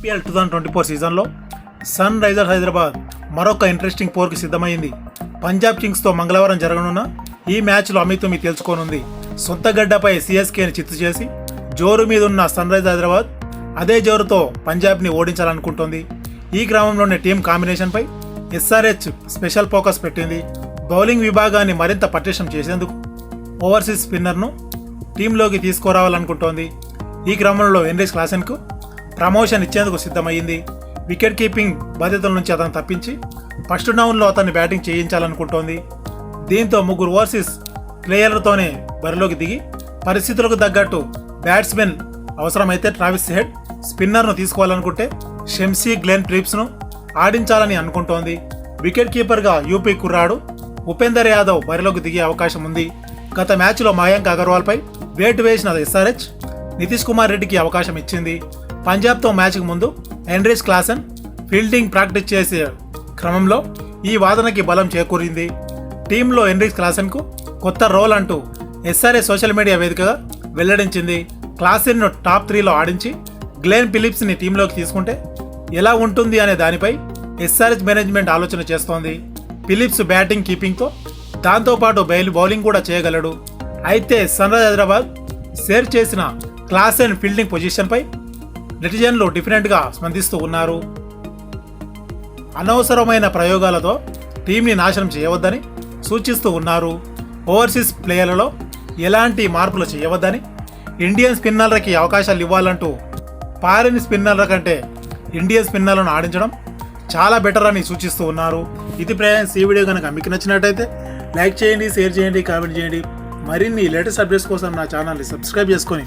IPL two thousand twenty four సీజన్లో Sunrisers Hyderabad మరొక interesting పోర్కి సిద్ధమైంది. పంజాబ్ కింగ్స్తో మంగళవారం జరగనున్న ఈ మ్యాచ్లో అమిత్ మీ తెలుసుకోనుంది. సొంత గడ్డపై సిఎస్కేని చిత్తు చేసి జోరు మీద ఉన్న సన్ రైజర్స్ హైదరాబాద్ అదే జోరుతో పంజాబ్ని ఓడించాలనుకుంటోంది. ఈ క్రమంలోనే టీం కాంబినేషన్పై ఎస్ఆర్హెచ్ స్పెషల్ ఫోకస్ పెట్టింది. బౌలింగ్ విభాగాన్ని మరింత పటిష్టం చేసేందుకు ఓవర్సీస్ స్పిన్నర్ను టీంలోకి తీసుకురావాలనుకుంటోంది. ఈ క్రమంలో ఎన్రీస్ క్లాసెన్కు ప్రమోషన్ ఇచ్చేందుకు సిద్ధమైంది వికెట్ కీపింగ్ బాధ్యతల నుంచి అతను తప్పించి ఫస్ట్ డౌన్లో అతన్ని బ్యాటింగ్ చేయించాలనుకుంటోంది. దీంతో ముగ్గురు ఓవర్సీస్ ప్లేయర్లతోనే బరిలోకి దిగి పరిస్థితులకు తగ్గట్టు బ్యాట్స్మెన్ అవసరమైతే ట్రావిస్ హెడ్ స్పిన్నర్ను తీసుకోవాలనుకుంటే షెమ్సీ గ్లెన్ ట్రిప్స్ను ఆడించాలని అనుకుంటోంది. వికెట్ కీపర్గా యూపీ కుర్రాడు ఉపేందర్ యాదవ్ బరిలోకి దిగే అవకాశం ఉంది. గత మ్యాచ్లో మయాంక్ అగర్వాల్పై వేటు వేసిన ఎస్ఆర్హెచ్ నితీష్ కుమార్ రెడ్డికి అవకాశం ఇచ్చింది. పంజాబ్తో మ్యాచ్కి ముందు ఎండ్రిస్ క్లాసన్ ఫీల్డింగ్ ప్రాక్టీస్ చేసే క్రమంలో ఈ వాదనకి బలం చేకూరింది. టీంలో ఎండ్రిస్ క్లాసన్కు కొత్త రోల్ అంటూ ఎస్ఆర్ఏ సోషల్ మీడియా వేదికగా వెల్లడించింది. క్లాసెన్ను టాప్ త్రీలో ఆడించి గ్లెన్ ఫిలిప్స్ని టీంలోకి తీసుకుంటే ఎలా ఉంటుంది అనే దానిపై ఎస్ఆర్హెచ్ మేనేజ్మెంట్ ఆలోచన చేస్తోంది. ఫిలిప్స్ బ్యాటింగ్ కీపింగ్తో దాంతోపాటు బయలు బౌలింగ్ కూడా చేయగలడు. అయితే సన్ రైజ్ హైదరాబాద్ షేర్ చేసిన క్లాస్ అండ్ ఫీల్డింగ్ పొజిషన్పై నెటిజన్లు డిఫరెంట్గా స్పందిస్తూ ఉన్నారు. అనవసరమైన ప్రయోగాలతో టీంని నాశనం చేయవద్దని సూచిస్తూ ఉన్నారు. ఓవర్సీస్ ప్లేయర్లలో ఎలాంటి మార్పులు చేయవద్దని ఇండియన్ స్పిన్నర్లకి అవకాశాలు ఇవ్వాలంటూ ఫారిన్ స్పిన్నర్ల కంటే ఇండియన్ స్పిన్నర్లను ఆడించడం చాలా బెటర్ అని సూచిస్తూ ఉన్నారు. ఇది ప్రయాణం ఈ వీడియో కనుక మీకు నచ్చినట్టయితే లైక్ చేయండి షేర్ చేయండి కామెంట్ చేయండి. మరిన్ని లేటెస్ట్ అప్డేట్స్ కోసం నా ఛానల్ని సబ్స్క్రైబ్ చేసుకొని